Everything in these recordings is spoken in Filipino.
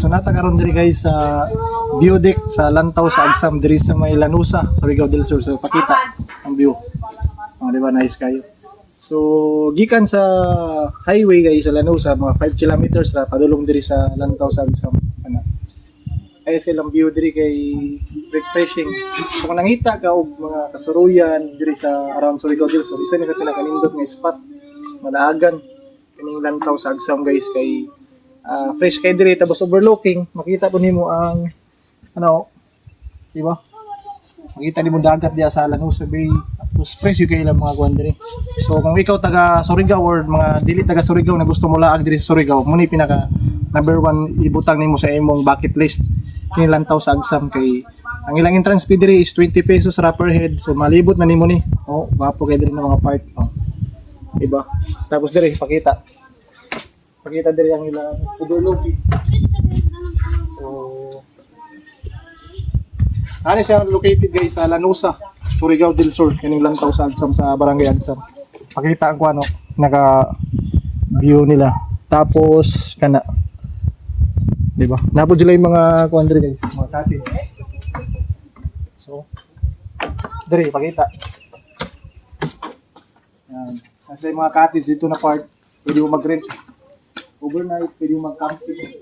So nata karon diri guys sa view deck sa Lantaw sa Agsam diri sa may Lanusa sa Surigao del Sur. So pakita ang view. Oh, di ba nice kayo. So gikan sa highway guys sa Lanusa mga 5 kilometers ra padulong diri sa Lantaw sa Agsam. Ano. Ayos kay lang view diri kay refreshing. So kung nangita ka og mga kasuruyan diri sa around Surigao del Sur, isa ni sa pinakanindot nga spot manaagan kining Lantaw sa Agsam guys kay ah, fresh kay diri tapos overlooking makita po nimo ang ano di ba makita nimo dagat diya sa Lanusa Bay tapos fresh yung kailang mga kuan diri so kung ikaw taga Surigao or mga dili taga Surigao na gusto mo laag diri sa Surigao mo ni pinaka number one ibutang nimo sa imong bucket list kini Lantaw sa Agsam kay ang ilang entrance fee diri is 20 pesos ra per head so malibot na nimo ni oh wapo kay diri na mga part oh. Diba? Tapos diri pakita. Pakita diri ang ilang overlooking. So, ano siya located guys sa Lanusa, Surigao del Sur, kaning lang sa Agsam sa Barangay Agsam. Pakita kung ano, naka view nila. Tapos kana. 'Di ba? Napod sila yung mga kuan diri guys, mga cottage. So, diri pakita. Yan. Yung mga cottage dito na part, pwede mo mag-rent. Overnight, pwede mo mag-camping.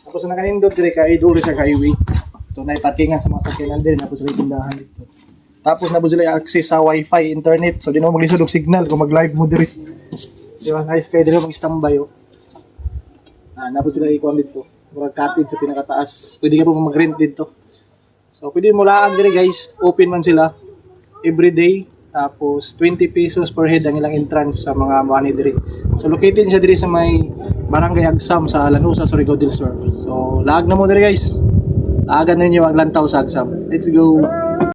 Tapos na kanindot dire kay duro siya ka highway. So na ipatingan sa mga sakyanan din tapos may tindahan dito. Tapos na sila access sa wifi, internet. So di na maglisod og signal kung mag-live mo dire. Di ba? Nice kayo dire mag-standby oh. Ah, napos sila ikuan dito. Murag cottage sa pinakataas. Pwede ka po mag-rent dito. So pwede mo laan dire guys. Open man sila every day. Tapos 20 pesos per head ang ilang entrance sa mga money dire. So located siya dire sa may Barangay Agsam sa Lanusa, Surigao del Sur. So laag na mo dire guys. Laagan ninyo ang lantaw sa Agsam. Let's go.